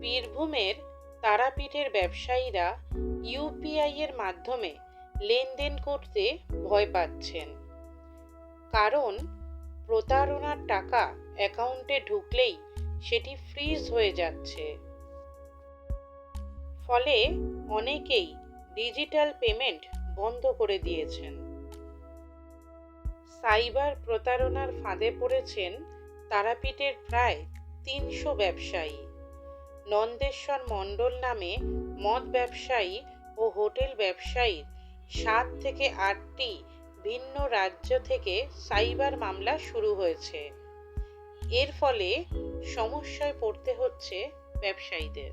বীরভূমের তারাপীঠের ব্যবসায়ীরা ইউপিআই এর মাধ্যমে লেনদেন করতে ভয় পাচ্ছেন। কারণ প্রতারণার টাকা অ্যাকাউন্টে ঢুকলেই সেটি ফ্রিজ হয়ে যাচ্ছে। ফলে অনেকেই ডিজিটাল পেমেন্ট বন্ধ করে দিয়েছেন। সাইবার প্রতারণার ফাঁদে পড়েছেন তারাপীঠের প্রায় তিনশো ব্যবসায়ী। নন্দেশ্বর মণ্ডল নামে মদ ব্যবসায়ী ও হোটেল ব্যবসায়ীর সাত থেকে আটটি ভিন্ন রাজ্য থেকে সাইবার মামলা শুরু হয়েছে। এর ফলে সমস্যায় পড়তে হচ্ছে ব্যবসায়ীদের।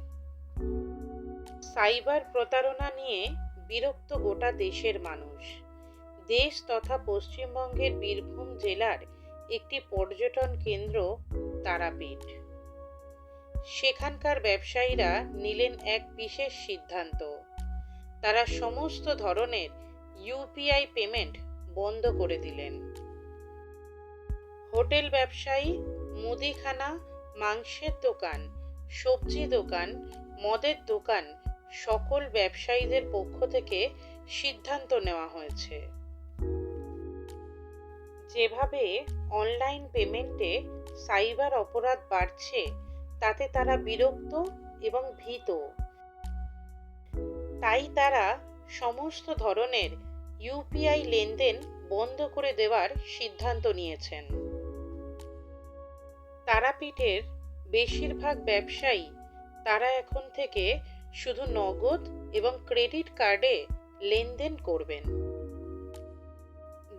সাইবার প্রতারণা নিয়ে বিরক্ত গোটা দেশের মানুষ। দেশ তথা পশ্চিমবঙ্গের বীরভূম জেলার একটি পর্যটন কেন্দ্র তারাপীঠ। সেখানকার ব্যবসায়ীরা নিলেন এক বিশেষ সিদ্ধান্ত। তারা সমস্ত ধরনের ইউপিআই পেমেন্ট বন্ধ করে দিলেন। হোটেল ব্যবসায়ী, মুদিখানা, মাংসের দোকান, সবজি দোকান, মদের দোকান সকল ব্যবসায়ীদের পক্ষ থেকে সিদ্ধান্ত নেওয়া হয়েছে। যেভাবে অনলাইন পেমেন্টে সাইবার অপরাধ বাড়ছে তাতে তারা বিরক্ত এবং ভীত। তাই তারা সমস্ত ধরনের ইউপিআই লেনদেন বন্ধ করে দেওয়ার সিদ্ধান্ত নিয়েছেন। তারাপীঠের বেশিরভাগ ব্যবসায়ী তারা এখন থেকে শুধু নগদ এবং ক্রেডিট কার্ডে লেনদেন করবেন।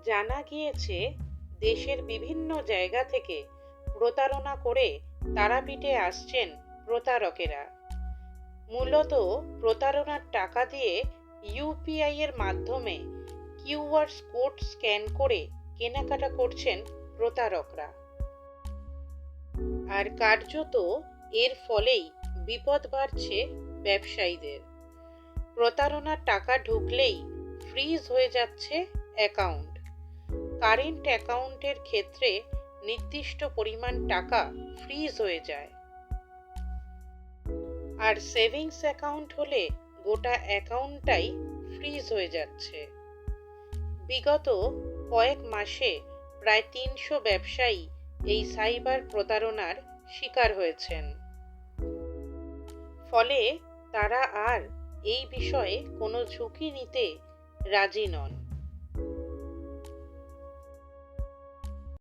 জানা গিয়েছে, দেশের বিভিন্ন জায়গা থেকে প্রতারণা করে তারাপীঠে আসছেন প্রতারকেরা। মূলত প্রতারণার টাকা দিয়ে ইউপিআই এর মাধ্যমে কিউআর কোড স্ক্যান করে কেনাকাটা করছেন প্রতারকরা। আর কার্যত এর ফলেই বিপদ বাড়ছে ব্যবসায়ীদের। প্রতারণার টাকা ঢুকলেই ফ্রিজ হয়ে যাচ্ছে অ্যাকাউন্ট কারেন্ট অ্যাকাউন্টের ক্ষেত্রে নির্দিষ্ট পরিমাণ টাকা ফ্রিজ হয়ে যায়। আর সেভিংস অ্যাকাউন্ট হলে গোটা অ্যাকাউন্টটাই ফ্রিজ হয়ে যাচ্ছে। বিগত কয়েক মাসে প্রায় তিনশো ব্যবসায়ী এই সাইবার প্রতারণার শিকার হয়েছেন। ফলে তারা আর এই বিষয়ে কোনো ঝুঁকি নিতে রাজি নন।